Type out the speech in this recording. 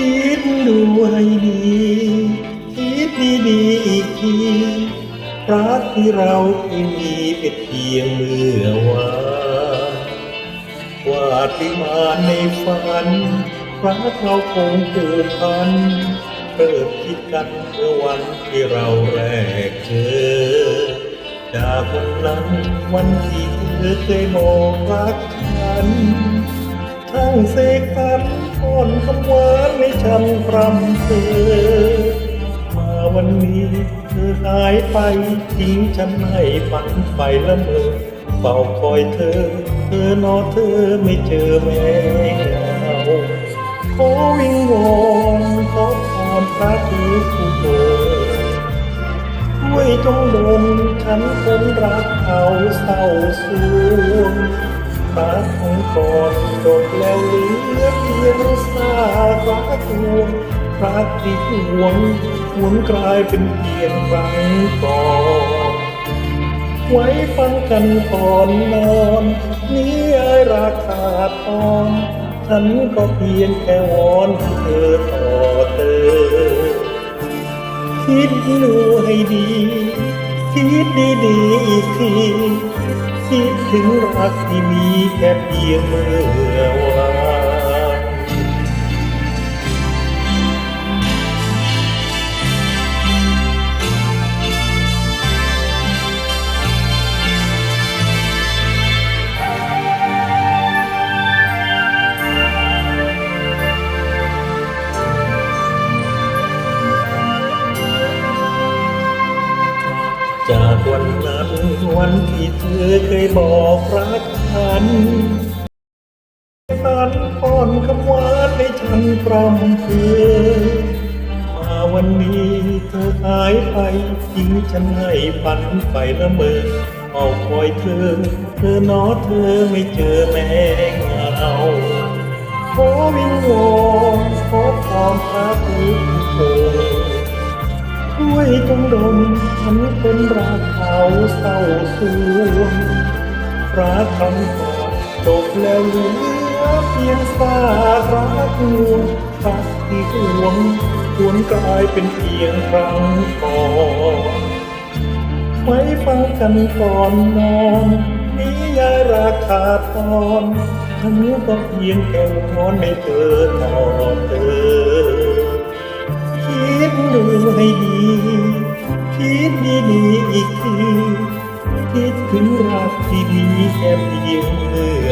คิดดูให้ดี คิดดีๆอีกทีรักที่เราเคยมีเป็นเพียงเมื่อวานวาดวิมานในฝันรักเราคงเกิดพันเริ่มคิดกันเมื่อวันที่เราแรกเจอจากวันนั้นวันที่เธอเคยบอกรักฉันทั้งเสกสรร อนคำหวานในฉันพรำเธอ มาวันนี้เธอหายไปทิ้งฉันให้ฝันไปละเมอเฝ้าคอยเธอ เธอนอเธอไม่เจอแม่เงาขอวิงวอนขอพรพระคือผู้โปรดช่วยจงดลฉันคนรักเขาเศร้าสว งรักของก่อนจบแล้วเหลือเพียงซากรักหวงรักที่หวงหวนกลายเป็นเพียงครั้งก่อนไว้ฟังกันก่อนนอนนี้อายราคาทองฉันก็เพียงแค่วอนให้เธอต่อเติมคิดดูให้ดี คิดดีๆอีกทีคิดถึงรักที่มีแค่เพียงเมื่อวาน วันนั้นวันที่เธอเคยบอกรักฉันฝันอ่อนคำหวานในฉันพรำเพอมาวันนี้เธอหายไปทิ้งฉันให้ฝันไปละเมอเอาคอยเธอ เธอนอเธอไม่เจอแม่เงาขอวิงวอนขอความพระผู้โปรดช่ วยจงดลฉันเป็นรักเขาเศร้าสวงรักคำก่อนจบแล้วเหลือเพียงซากรักลวงรักที่หวงควรกลายเป็นเพียงครั้งก่อนไว้ฟังกันก่อนนอนนิยายราคาตอนฉันก็เพียงแค่วอนในเธอต่อเธอคิดดูให้ดี คิดดีๆอีกทีคิดถึงรักที่มีแค่เพียงเมื่อ